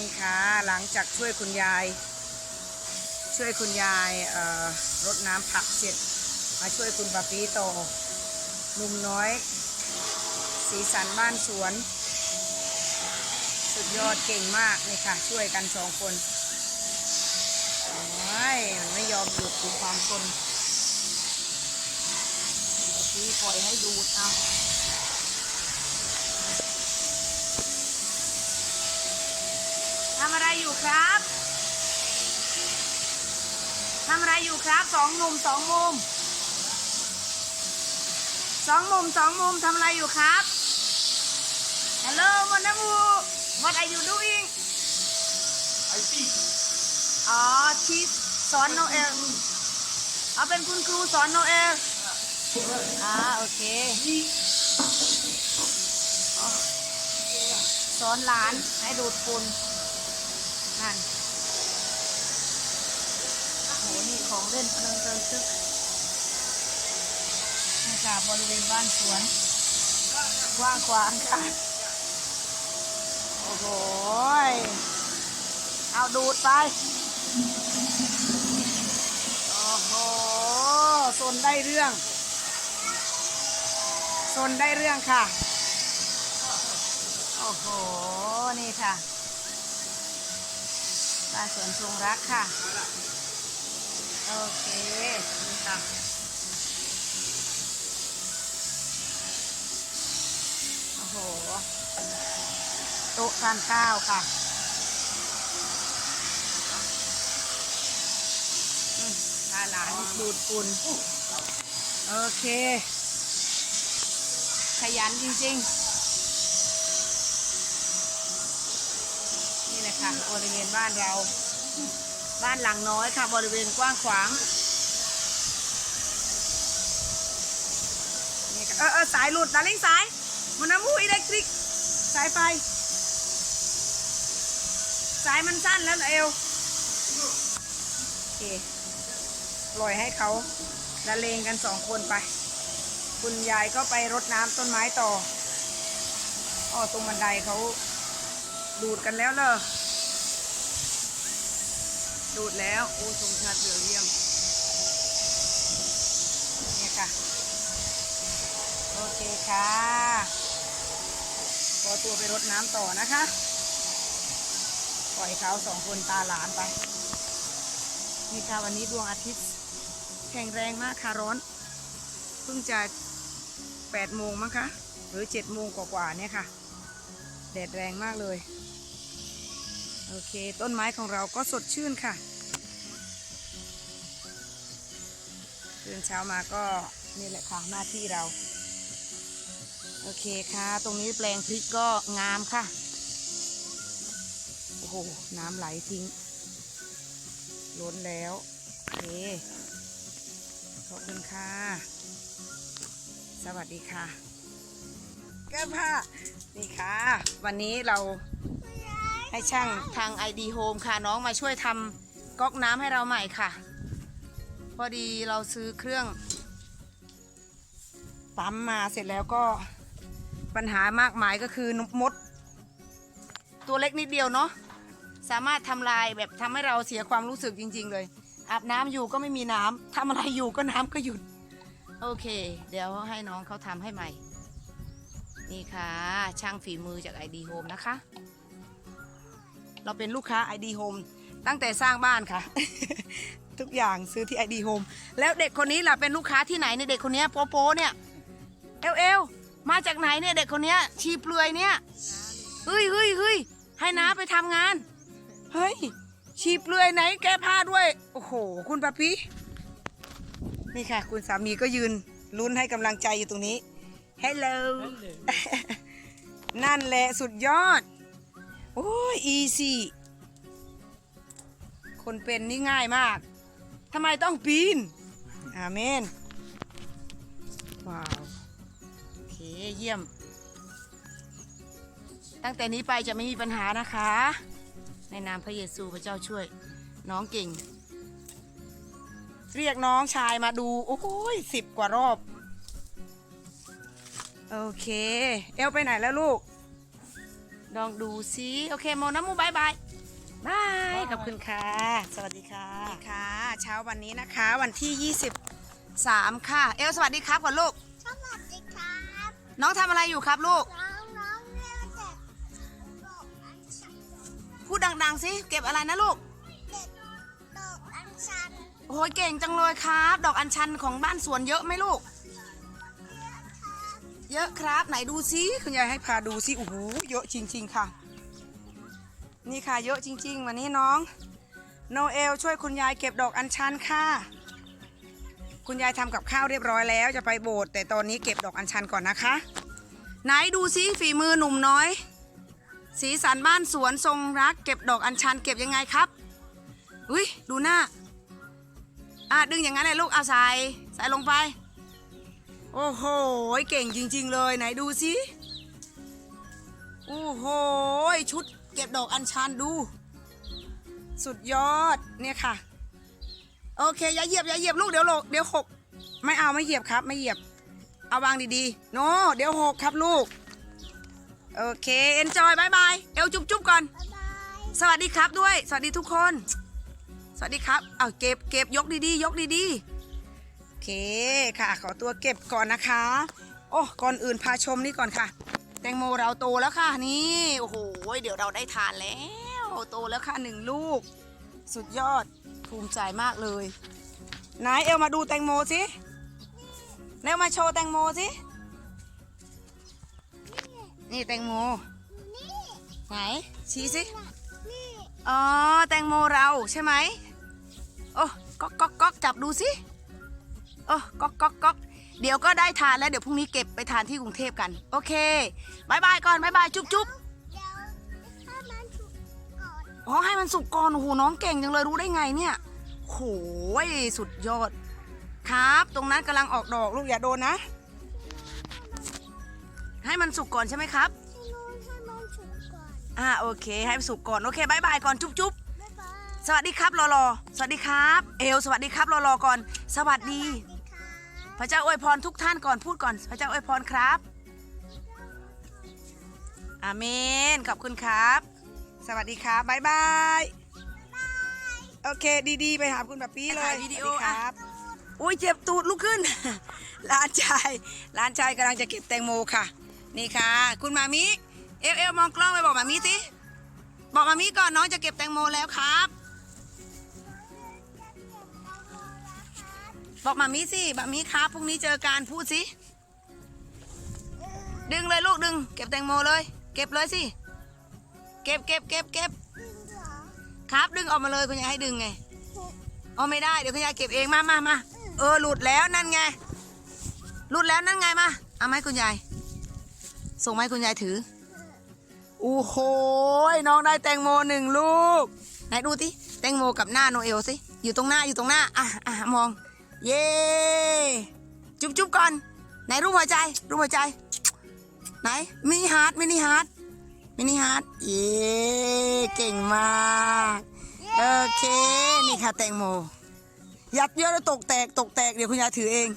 นี่ค่ะ หลังจากช่วยคุณยาย ช่วยคุณยายรดน้ำผักเสร็จ มาช่วยคุณปาปีโตหนุ่มน้อย สีสันบ้านสวน สุดยอดเก่งมากนี่ค่ะ ช่วยกันสองคนโอ้ยมันไม่ยอมหยุดดูความคนปปีปล่อยให้ดูดเอา ทำอะไรอยู่ครับทำอะไรอยู่ครับสองมุมสองมุมสองมุมสองมุมทำอะไรอยู่ครับ Hello มันนะมู What are you doing I see. อ๋อที่สอนโนเอลเอาเป็นคุณครูสอนโนเอลอ่าโอเคอ๋อสอนหลานให้ดูดฝุ่น นั่นโหนี่ของเล่นเพลิงเติมซึกนี่ค่ะบริเวณบ้านสวนกว้างขวางค่ะ โอ้โห เอาดูดไป โอ้โหโซนได้เรื่องโซนได้เรื่องค่ะ โอ้โห นี่ค่ะ บ้าสวนทรงรักค่ะ โอเคนี่ค่ะโอ้โห โต๊ะทานข้าวค่ะอืมพาหลานดูดฝุ่นโอเค ขยันจริง ๆ นี่แหละ ค่ะบริเวณบ้านเรา บ้านหลังน้อยค่ะ บริเวณกว้างขวางนี่ค่ะเออเออสายหลุดดาริ่งสายมันน้ำมูอิเล็กทริก สายไฟ สายมันสั้นแล้วเอวโอเคปล่อยให้เขาละเลงกันสองคนไป คุณยายก็ไปรดน้ำต้นไม้ต่ออ๋อตรงบันไดเขาดูดกันแล้วเหรอ ดูดแล้ว โอ้ทรงชาติเรือเยี่ยม เนี่ยค่ะ โอเคค่ะขอตัวไปรดน้ำต่อนะคะ ปล่อยเขาสองคนตาหลานไป นี่ค่ะวันนี้ดวงอาทิตย์แข็งแรงมากค่ะร้อน เพิ่งจะ8โมงมั้งคะ หรือ7โมงกว่าๆเนี่ยค่ะ แดดแรงมากเลย โอเค ต้นไม้ของเราก็สดชื่นค่ะตื่นเช้ามาก็นี่แหละค่ะหน้าที่เรา โอเคค่ะ ตรงนี้แปลงพริกก็งามค่ะ โอ้โห น้ำไหลทิ้ง ล้นแล้ว โอเค ขอบคุณค่ะ สวัสดีค่ะแก้ผ้านี่ค่ะ วันนี้เรา ให้ช่างทาง ID Home ค่ะน้องมาช่วยทำก๊อกน้ำให้เราใหม่ค่ะ พอดีเราซื้อเครื่องปั๊มมาเสร็จแล้วก็ปัญหามากมายก็คือนมด ตัวเล็กนิดเดียวเนาะสามารถทำลายแบบทำให้เราเสียความรู้สึกจริง ๆ เลย อาบน้ำอยู่ก็ไม่มีน้ำทำอะไรอยู่ก็น้ำก็หยุด โอเค เดี๋ยวให้น้องเขาทำให้ใหม่ นี่ค่ะ ช่างฝีมือจาก ID Home นะคะ เราเป็นลูกค้า ID Home ตั้งแต่สร้างบ้านค่ะ ทุกอย่างซื้อที่ ID Home แล้วเด็กคนนี้ล่ะเป็นลูกค้าที่ไหนในยเด็กคนเนี้ยโปโปเนี่ยเอลเอลมาจากไหนเนี่ยเด็กคนเนี้ยชีเปลือยเนี่ยเฮ้ยเฮ้ยเฮ้ยให้น้าไปทำงาน เฮ้ย ชีเปลือยไหนแก้ผ้าด้วย โอ้โห คุณปะพี่นี่ค่ะ คุณสามีก็ยืนลุ้นให้กำลังใจอยู่ตรงนี้ฮัลโหลนั่นแหละสุดยอด โอ้ยอีซี่คนเป็นนี่ง่ายมากทำไมต้องปีนอาเมน ว้าว โอเค เยี่ยม ตั้งแต่นี้ไปจะไม่มีปัญหานะคะ ในนามพระเยซูพระเจ้าช่วย น้องเก่ง เรียกน้องชายมาดู โอ้ยสิบกว่ารอบ โอเค เอลไปไหนแล้วลูก ลองดูซิโอเคโมน้ำมูบายบายบายขอบคุณค่ะ สวัสดีค่ะค่ะ เช้าวันนี้นะคะ วันที่ 23 ค่ะ เอลสวัสดีครับก่อนลูก สวัสดีครับ น้องทำอะไรอยู่ครับลูก น้องน้องเรียกเด็กดอกอัญชันพูดดังๆสิเก็บอะไรนะลูกเด็กดอกอัญชันโอ้ยเก่งจังเลยครับ ดอกอัญชันของบ้านสวนเยอะไหมลูก เยอะครับไหนดูซิคุณยายให้พาดูซิโอ้โหเยอะจริง ๆ ค่ะ นี่ค่ะเยอะจริง ๆ วันนี้น้อง โนเอลช่วยคุณยายเก็บดอกอัญชันค่ะ คุณยายทำกับข้าวเรียบร้อยแล้วจะไปโบสถ์แต่ตอนนี้เก็บดอกอัญชันก่อนนะคะ ไหนดูซิฝีมือหนุ่มน้อย สีสันบ้านสวนทรงรัก เก็บดอกอัญชันเก็บยังไงครับอุ้ยดูหน้าอะดึงอย่างนั้นเลยลูกเอาใส่ใส่ลงไป โอ้โห เก่งจริง ๆ เลยไหนดูสิโอ้โห ชุดเก็บดอกอัญชันดู สุดยอดเนี่ยค่ะ โอเค อย่าเหยียบอย่าเหยียบลูกเดี๋ยวโลกเดี๋ยวหกไม่เอาไม่เหยียบครับไม่เหยียบ เอาวางดีๆ โน เดี๋ยวหกครับลูก โอเค เอนจอยบายบาย เอวจุ๊บๆก่อนบ๊ายบายสวัสดีครับด้วย สวัสดีทุกคน สวัสดีครับ เอาวเก็บเก็บยกดีๆ ยกดีๆโอ เคค่ะ ขอตัวเก็บก่อนนะคะ โอ้ก่อนอื่นพาชมนี่ก่อนค่ะ แตงโมเราโตแล้วค่ะนี่โอ้โหเดี๋ยวเราได้ทานแล้วโตแล้วค่ะหนึ่งลูก สุดยอดภูมิใจมากเลยนายเอลมาดูแตงโมสิเร็วมาโชว์แตงโมสินี่แตงโมไหนชี้สิอ๋อแตงโมเราใช่ไหมโอ้ก๊อกก๊อกก๊อกจับดูสิ โอ้ก๊อกก๊อกก๊อกเดี๋ยวก็ได้ทานแล้วเดี๋ยวพรุ่งนี้เก็บไปทานที่กรุงเทพกัน โอเคบายบายก่อนบายบายจุ๊บจุ๊บเดี๋ยวถ้ามันถูกก่อนอ๋อให้มันสุกก่อนโอ้โหน้องเก่งจังเลยรู้ได้ไงเนี่ยโหยสุดยอด ครับ ตรงนั้นกำลังออกดอกลูกอย่าโดนนะ ให้มันสุกก่อนใช่ไหมครับที่นู่นให้มันถูกก่อนอ่าโอเค ให้มันสุกก่อนโอเคบายบายก่อนจุ๊บจุ๊บบ๊ายบาย สวัสดีครับรอรอสวัสดีครับ เอลสวัสดีครับรอรอก่อน สวัสดีสวัสดีครับ พระเจ้าอวยพรทุกท่านก่อนพูดก่อน พระเจ้าอวยพรครับ อาเมน ขอบคุณครับ สวัสดีครับบายบาย โอเคดีๆ ไปหาคุณแบบปี้เลยถ่ายวิดีโอ สสครับ อุ้ยเจ็บตูดลุกขึ้น หลานชายหลานชายกำลังจะเก็บแตงโมค่ะ นี่ค่ะ คุณมามิ เอลเอลมองกล้องไปบอกมามิสิ บอกมามิก่อนน้องจะเก็บแตงโมแล้วครับ บอกมามิสิมามิครับพรุ่งนี้เจอกันพูดสิ ดึงเลยลูกดึง เก็บแตงโมเลย เก็บเลยสิ เก็บเก็บเก็บเก็บครับดึงออกมาเลยคุณยายให้ดึงไงเอาไม่ได้เดี๋ยวคุณยายเก็บเองมามามาเออหลุดแล้วนั่นไง หลุดแล้วนั่นไงมาเอาไหมคุณยาย ส่งไหมาให้คุณยายถือโอ้โหน้องได้แตงโมหนึ่งลูก ไหนดูสิแตงโมกับหน้าโนเอลสิ อยู่ตรงหน้าอยู่ตรงหน้า อะอะมอง เย้จุ๊บจุ๊บก่อน ไหนรูปหัวใจ รูปหัวใจ ไหนมินิฮาร์ดมินิฮาร์ดมินิฮาร์ดเย้เก่งมากโอเค นี่ค่ะแตงโม ยัดเยอะแล้วตกแตกตกแตกเดี๋ยวคุณยายถือเอง